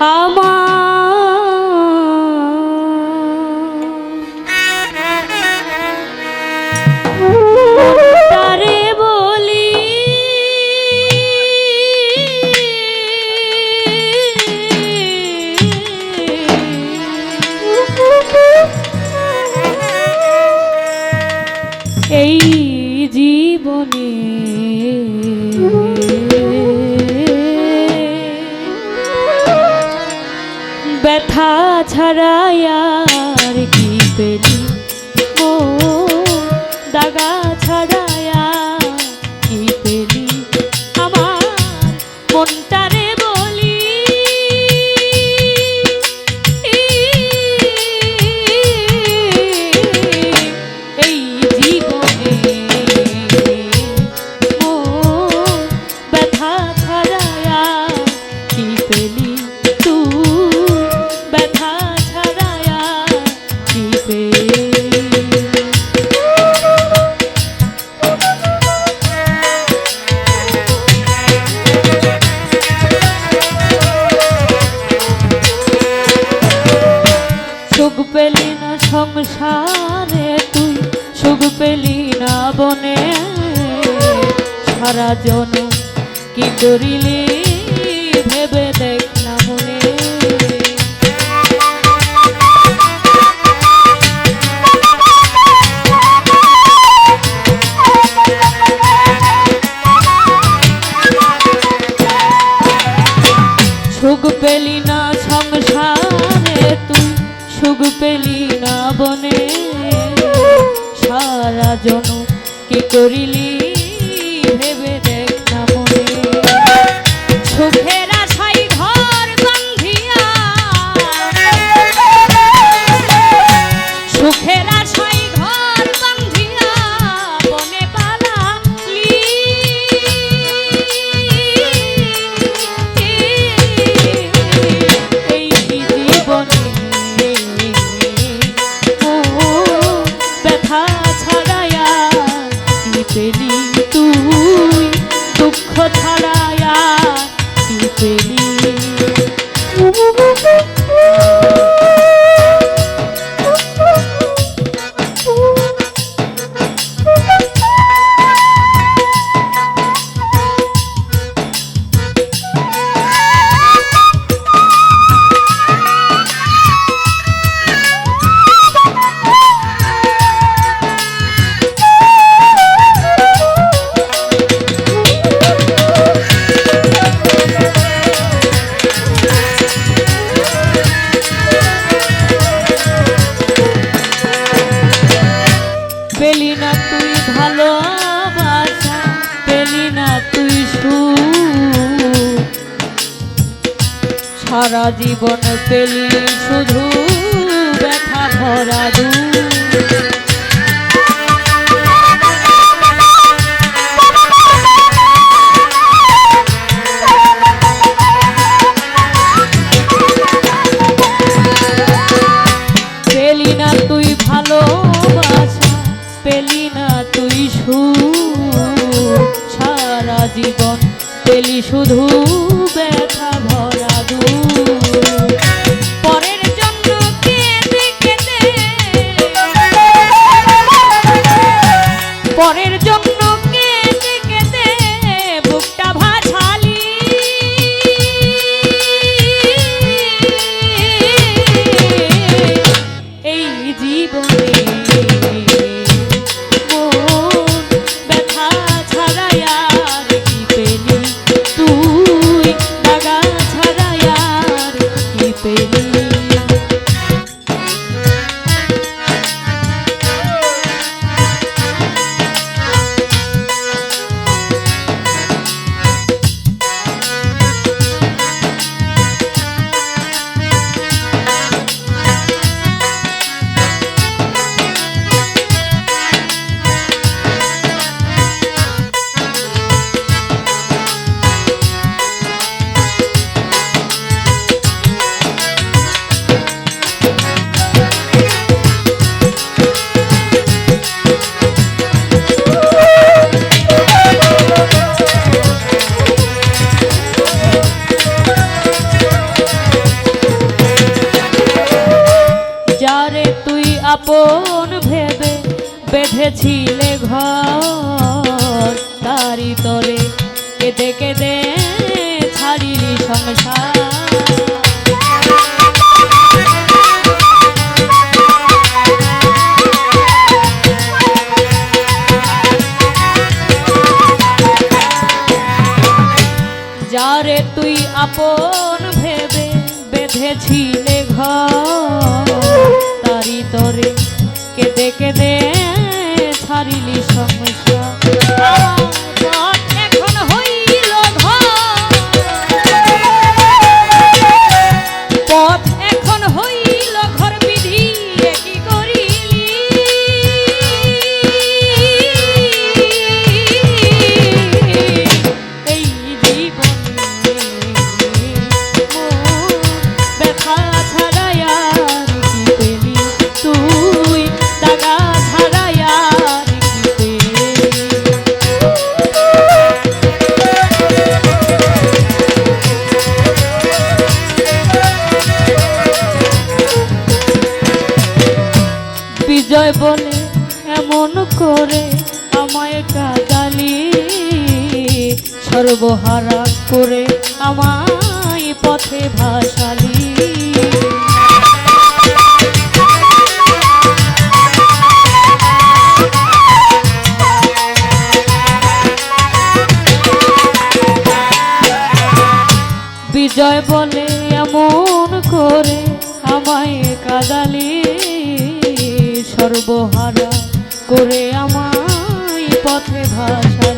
আমার ছাড়াই আর কি পেলি? ও, দাগা ছাড়ায়া কি পেলি? আমার মনটারে বলি, এই জীবনে। ও, ব্যথা ছাড়ায়া কি পেলি? তুই সংসারে তুই সুখ পেলি না বনে। সারা জন কি করিলি ভেবে দেখ সুখ পেলি না সংসারে তুই, সুখ পেলি বনে সারা জন কি করিলি? সারা জীবন পেলি শুধু ব্যথা ভরা পেলি তুই না তুই সারা জীবন পেলি শুধু ব্যথা। Thank you. বেঁধেছিলে ঘর তারি তরে কেঁদে কেঁদে ছাড়িলি সংসার। যারে তুই আপন ভেবে বেঁধেছিলে ঘর তারি তরে কেঁদে কেঁদে ছাড়িলি সংসার সর্বহারা করে আমায় পথে ভাসালি। বিজয় বলে এমন করে আমায় কাদালি। সর্বহারা করে আমায় পথে ভাসালি